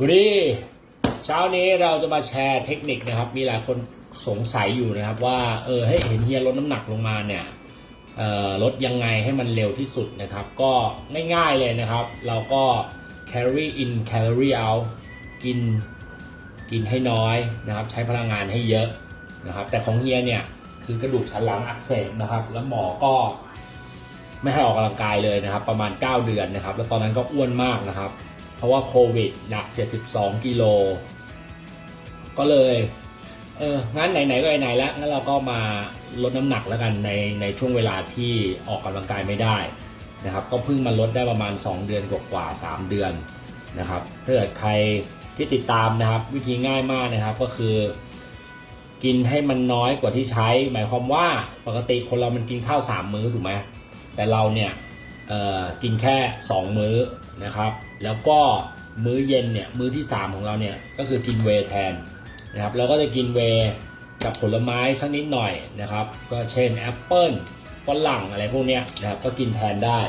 วันนี้เช้านี้เราจะมาแชร์เทคนิคนะครับ มีหลายคนสงสัยอยู่นะครับว่าเออให้เห็นเฮียลดน้ำหนักลงมาเนี่ยลดยังไงให้มันเร็วที่สุดนะครับ ก็ง่ายๆเลยนะครับ เราก็ carry in calorie out กินกินให้น้อยนะครับ ใช้พลังงานให้เยอะนะครับ แต่ของเฮียเนี่ยคือกระดูกสันหลังอักเสบนะครับ แล้วหมอก็ไม่ให้ออกกำลังกายเลยนะครับ ประมาณ 9 เดือนนะครับ แล้วตอนนั้นก็อ้วนมากนะครับ เพราะว่าโควิดหนัก 72 กิโล ก็เลย เอองั้นไหนๆก็ไหนๆแล้ว งั้นเราก็มาลดน้ำหนักแล้วกันในในช่วงเวลาที่ออกกำลังกายไม่ได้นะครับ ก็เพิ่งมาลดได้ประมาณ 2 เดือนกว่าๆ3เดือนนะครับ ถ้าเกิดใครที่ติดตามนะครับ วิธีง่ายมากนะครับก็คือ กินให้มันน้อยกว่าที่ใช้ หมายความว่าปกติคนเรามันกินข้าว 3 มื้อถูกไหมแต่เราเนี่ย กินแค่ 2 มื้อนะครับ แล้วก็มื้อเย็นเนี่ยมื้อที่ 3 ของเราเนี่ยก็คือกินเวแทนนะครับเราก็จะกินเวกับผลไม้สักนิดหน่อยนะครับก็เช่นแอปเปิลฝรั่งอะไรพวกเนี้ยนะครับก็กินแทนได้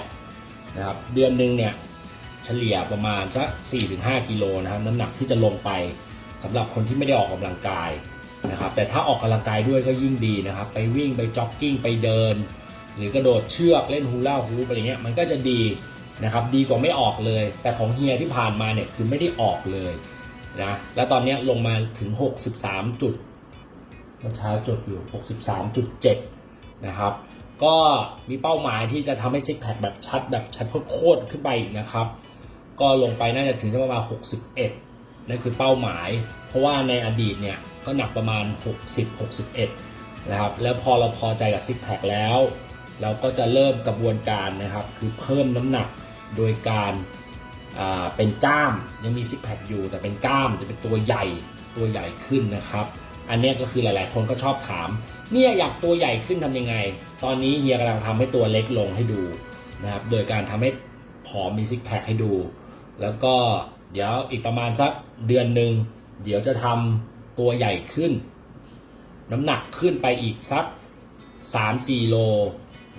นะครับเดือนหนึ่งเนี่ยเฉลี่ยประมาณสัก 4-5 กิโลนะครับน้ำหนักที่จะลงไปสำหรับคนที่ไม่ได้ออกกำลังกายนะครับแต่ถ้าออกกำลังกายด้วยก็ยิ่งดีนะครับ ไปวิ่งไปจ็อกกิ้งไปเดิน หรือกระโดดเชือกเล่นฮูล่าฮูปอะไรเงี้ยมันก็จะดีนะครับดีกว่าไม่ออกเลย แต่ของเฮียที่ผ่านมาเนี่ยคือไม่ได้ออกเลยนะแล้วตอนนี้ลงมาถึง 63 จุดเมื่อเช้าจดอยู่ 63.7 นะครับ ก็มีเป้าหมายที่จะทำให้ซิกแพคแบบชัดแบบชัดโคตรขึ้นไปนะครับ ก็ลงไปน่าจะถึงประมาณ 61 นั่นคือเป้าหมาย เพราะว่าในอดีตเนี่ยก็หนักประมาณ 60-61 นะครับ แล้วพอเราพอใจกับซิกแพคแล้ว เราก็จะเริ่มกระบวนการนะครับ คือเพิ่มน้ำหนักโดยการเป็นกล้ามยังมีซิกแพคอยู่ แต่เป็นกล้ามจะเป็นตัวใหญ่ตัวใหญ่ขึ้นนะครับ อันนี้ก็คือหลาย ๆ คนก็ชอบถาม เนี่ยอยากตัวใหญ่ขึ้นทำยังไง ตอนนี้เฮียกำลังทำให้ตัวเล็กลงให้ดูนะครับ โดยการทำให้ผอมมีซิกแพคให้ดู แล้วก็เดี๋ยวอีกประมาณสักเดือนหนึ่งเดี๋ยวจะทำตัวใหญ่ขึ้น น้ำหนักขึ้นไปอีกสัก 3-4 โล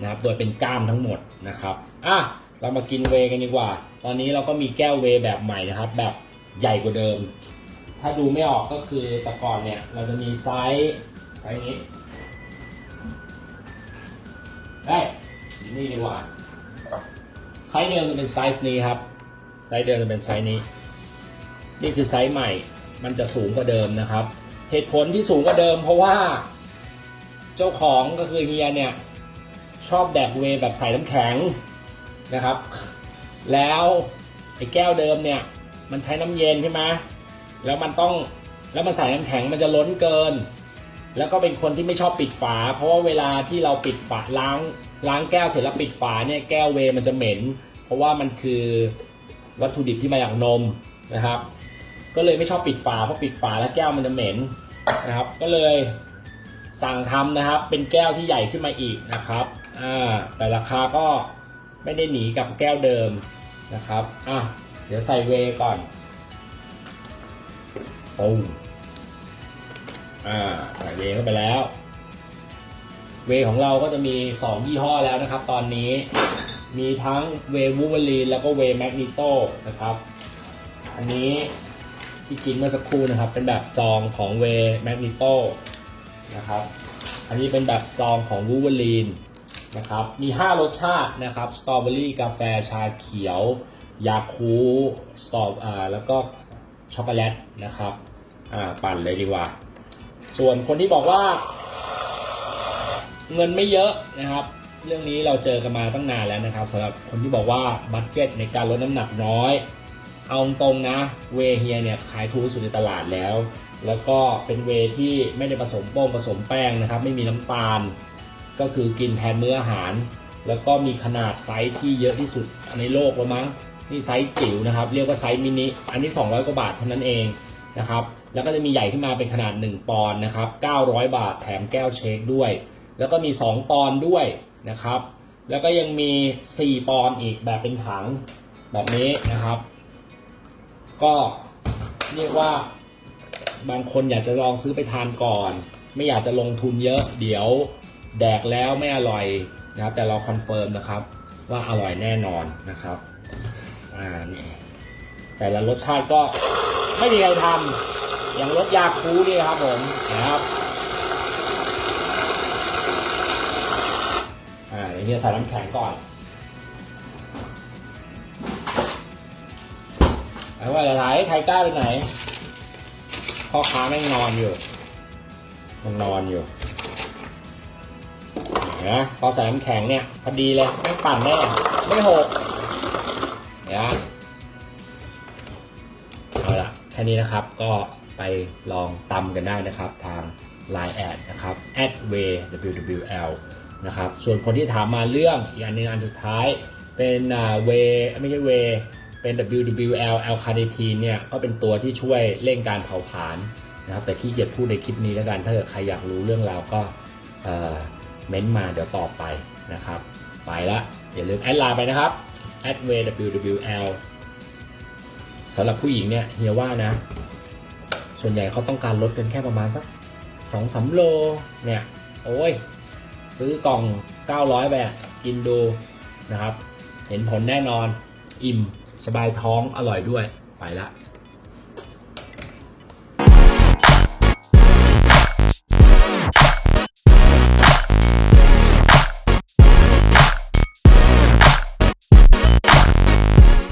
นะครับโดยเป็นกล้ามทั้งหมดนะครับอะเรามากินเวกันดีกว่า ตอนนี้เราก็มีแก้วเวแบบใหม่นะครับ แบบใหญ่กว่าเดิม ถ้าดูไม่ออกก็คือแต่ก่อนเนี่ยเราจะมีไซส์ไซส์นี้ได้นี่ดีกว่าไซส์เดิมจะเป็นไซส์นี้ครับไซส์เดิมจะเป็นไซส์นี้ นี่คือไซส์ใหม่ มันจะสูงกว่าเดิมนะครับ เหตุผลที่สูงกว่าเดิม เพราะว่าเจ้าของก็คือเฮียเนี่ย ชอบแดกเวแบบใส่น้ำแข็งนะครับ แล้วไอ้แก้วเดิมเนี่ย มันใช้น้ำเย็นใช่ไหมแล้วมันต้องแล้วมันใส่น้ำแข็งมันจะล้นเกิน แล้วก็เป็นคนที่ไม่ชอบปิดฝา เพราะว่าเวลาที่เราปิดฝาล้างล้างแก้วเสร็จแล้วปิดฝาเนี่ยแก้วเวมันจะเหม็น เพราะว่ามันคือวัตถุดิบที่มาจากนมนะครับ ก็เลยไม่ชอบปิดฝาเพราะปิดฝาแล้วแก้วมันจะเหม็นนะครับ ก็เลย สั่งทำนะครับ เป็นแก้วที่ใหญ่ขึ้นมาอีกนะครับอ่าแต่ราคาก็ไม่ได้หนีกับแก้วเดิมนะครับอะเดี๋ยวใส่เวก่อนปุ้งอ่าใส่เวเข้าไปแล้ว เวของเราก็จะมี 2 ยี่ห้อแล้วนะครับ ตอนนี้มีทั้งเววูเวอรีนแล้วก็เวแมกนิโตนะครับ อันนี้ที่กินเมื่อสักครู่นะครับ เป็นแบบซองของเวแมกนิโต นะครับ อันนี้เป็นแบบซองของวูเวอรีนนะครับ มี 5 รสชาตินะครับสตรอเบอรี่กาแฟชาเขียว ยาคูสตรออ่าแล้วก็ช็อกโกแลตนะครับอ่าปั่นเลยดีกว่า ส่วนคนที่บอกว่า เงินไม่เยอะนะครับ เรื่องนี้เราเจอกันมาตั้งนานแล้วนะครับสำหรับคนที่บอกว่าบัตเจ็ตในการลดน้ำหนักน้อย เอาตรงนะเวเฮียเนี่ยขายถูกที่สุดในตลาดแล้ว แล้วก็เป็นเวที่ไม่ได้ผสมโป้งผสมแป้งนะครับ ไม่มีน้ำตาล ก็คือกินแทนมื้ออาหาร แล้วก็มีขนาดไซส์ที่เยอะที่สุดในโลกแล้วมั้งนี่ไซส์จิ๋วนะครับ เรียกว่าไซส์มินิอันนี้ 200 กว่าบาทเท่านั้นเองนะครับ แล้วก็จะมีใหญ่ขึ้นมาเป็นขนาด 1 ปอนด์นะครับ 900 บาทแถมแก้วเชคด้วย แล้วก็มี 2 ปอนด์ด้วยนะครับ แล้วก็ยังมี 4 ปอนด์อีกแบบเป็นถังแบบนี้นะครับ ก็เรียกว่า บางคนอยากจะลองซื้อไปทานก่อน ไม่อยากจะลงทุนเยอะ เดี๋ยวแดกแล้วไม่อร่อยนะครับ แต่เราคอนเฟิร์มนะครับ ว่าอร่อยแน่นอนนะครับอ่านี่แต่ละรสชาติก็ไม่มีใครทำอย่างรถยาคูนี่ครับผมนะครับอ่าเดี๋ยวเฮียใส่น้ำแข็งก่อนไอ้ว่าจะถ่ายไทก้าไปไหน พ่อค้าแม่งนอนอยู่ มันนอนอยู่นะพอใส่น้ำแข็งเนี่ยพอดีเลยไม่ปั่นแน่ไม่หกเดี๋ยเอาละแค่นี้นะครับก็ไปลองตำกันได้นะครับทาง Line แอดนะครับ @wwwl นะครับส่วนคนที่ถามมาเรื่องอีกอันหนึงอันสุดท้ายเป็นเวไม่ใช่เว เป็น WWL l c a r n i t i n เนี่ยก็เป็นตัวที่ช่วยเร่งการเผาผลาญนะครับแต่ขี้เกียจพูดในคลิปนี้แล้วกัน ถ้าเกิดใครอยากรู้เรื่องราวก็เออเม้นต์มาเดี๋ยวตอบไปนะครับ ไปละอย่าลืมแอดไลน์ไปนะครับ @wwwl สำหรับผู้หญิงเนี่ยเฮียว่านะ ส่วนใหญ่เขาต้องการลดกันแค่ประมาณสักสองสามโลเนี่ยโอ้ย ซื้อกล่อง 900แบบกินดูนะครับ เห็นผลแน่นอนอิ่ม สบายท้องอร่อยด้วยไปละ